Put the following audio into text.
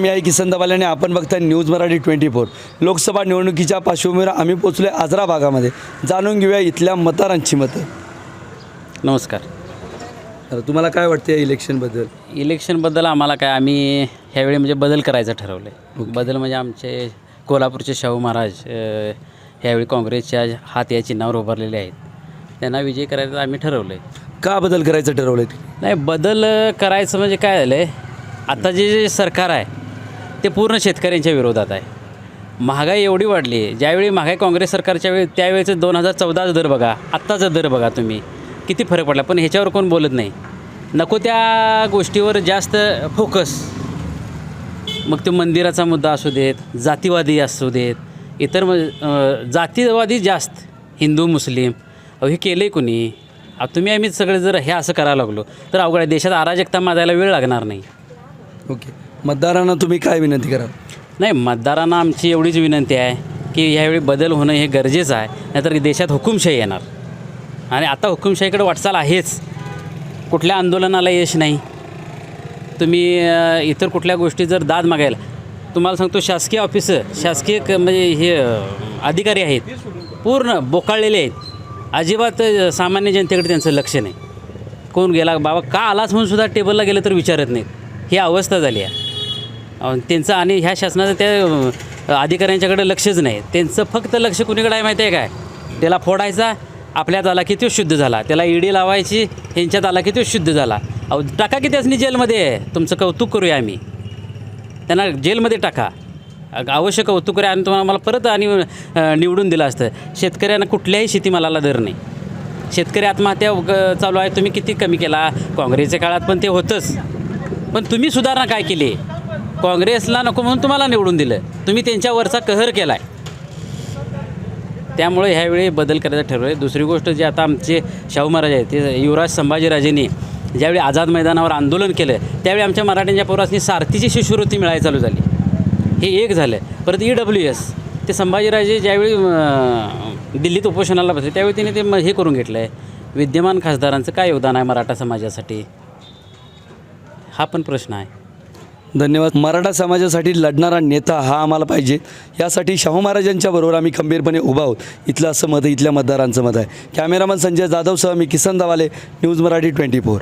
मी आहे किसन दबाल्याने आपण बघताय news Marathi twenty four. Lok Sabha निवडणुकीच्या पार्श्वभूमीवर आम्ही पोचलो आजरा भागामध्ये. जाणून घेऊया इथल्या मतदारांची मतं. नमस्कार. तर तुम्हाला काय वाटते या इलेक्शनबद्दल इलेक्शनबद्दल आम्हाला काय आम्ही ह्यावेळी म्हणजे बदल करायचं ठरवलं आहे बदल म्हणजे आमचे कोल्हापूरचे शाहू महाराज अ, ह्यावेळी काँग्रेसच्या हात या चिन्हावर उभारलेले आहेत. त्यांना विजय करायचं आम्ही ठरवलं आहे का बदल करायचं ठरवलं नाही बदल करायचं म्हणजे काय झालं आहे आता जे जे सरकार आहे ते पूर्ण शेतकऱ्यांच्या विरोधात आहे. महागाई एवढी वाढली आहे ज्यावेळी महागाई काँग्रेस सरकारच्या वेळी त्यावेळेचं दोन हजार चौदाचा दर बघा आत्ताचा दर बघा तुम्ही. किती फरक पडला पण ह्याच्यावर कोण बोलत नाही. नको त्या गोष्टीवर जास्त फोकस मग ते मंदिराचा मुद्दा असू देत जातीवादी असू देत इतर म जातीवादी जास्त हिंदू मुस्लिम. अहो हे केलं आहे कुणी तुम्ही आम्ही सगळे जर हे असं करायला लागलो तर अवघड आहे. देशात अराजकता माजायला वेळ लागणार नाही. ओके. मतदारांना तुम्ही काय विनंती कराल? नाही मतदारांना आमची एवढीच विनंती आहे की ह्यावेळी बदल होणं हे गरजेचं आहे नाहीतर देशात हुकुमशाही येणार. आणि आता हुकुमशाहीकडे वाटचाल आहेच. कुठल्या आंदोलनाला यश नाही. तुम्ही इतर कुठल्या गोष्टी जर दाद मागायला तुम्हाला सांगतो शासकीय ऑफिसर शासकीय क म्हणजे हे अधिकारी आहेत. पूर्ण बोकाळलेले आहेत. अजिबात सामान्य जनतेकडे त्यांचं लक्ष नाही. कोण गेला बाबा का आलाच म्हणून सुद्धा टेबलला गेलं तर विचारत नाहीत. ही अवस्था झाली आहे. त्यांचं आणि ह्या शासनाचं त्या अधिकाऱ्यांच्याकडे लक्षच नाही. त्यांचं फक्त लक्ष कुणीकडे आहे माहिती आहे काय? त्याला फोडायचा आपल्यात आला की तो शुद्ध झाला. त्याला ईडी लावायची ह्यांच्यात आला की तो शुद्ध झाला. अहो टाका की त्यासनी जेलमध्ये. तुमचं कौतुक करूया आम्ही. त्यांना जेलमध्ये टाका. आवश्यक कौतुक करूया आणि तुम्हाला मला परत आणि निवडून दिलं असतं. शेतकऱ्यांना कुठल्याही शेतीमालाला दर नाही. शेतकरी आत्महत्या ग- चालू आहे. तुम्ही किती कमी केला? काँग्रेसच्या काळात पण ते होतंच. पण तुम्ही सुधारणा काय केली? काँग्रेसला नको म्हणून तुम्हाला निवडून दिलं. तुम्ही त्यांच्यावरचा कहर केला आहे त्यामुळे ह्यावेळी बदल करायचं ठरवलं दुसरी गोष्ट जे आता आमचे शाहू महाराज आहेत ते युवराज संभाजीराजेंनी ज्यावेळी आझाद मैदानावर आंदोलन केलं त्यावेळी आमच्या मराठ्यांच्या पौरासनी सारथीची शिष्यवृत्ती मिळायला चालू झाली. हे एक झालं. परत ई डब्ल्यू एस ते संभाजीराजे ज्यावेळी दिल्लीत उपोषणाला बसले त्यावेळी तिने ते म- हे करून घेतलं आहे विद्यमान खासदारांचं काय योगदान आहे मराठा समाजासाठी? हा पण प्रश्न आहे. धन्यवाद. मराठा समाजासाठी लढणारा नेता हा आम्हाला पाहिजे. यासाठी शाहू महाराजांच्या बरोबर आम्ही खंबीरपणे उभा आहोत. इथलं असं मत आहे, इथल्या मतदारांचं मत आहे. कॅमेरामन संजय जाधवसह मी Kisan Dawale news Marathi twenty four.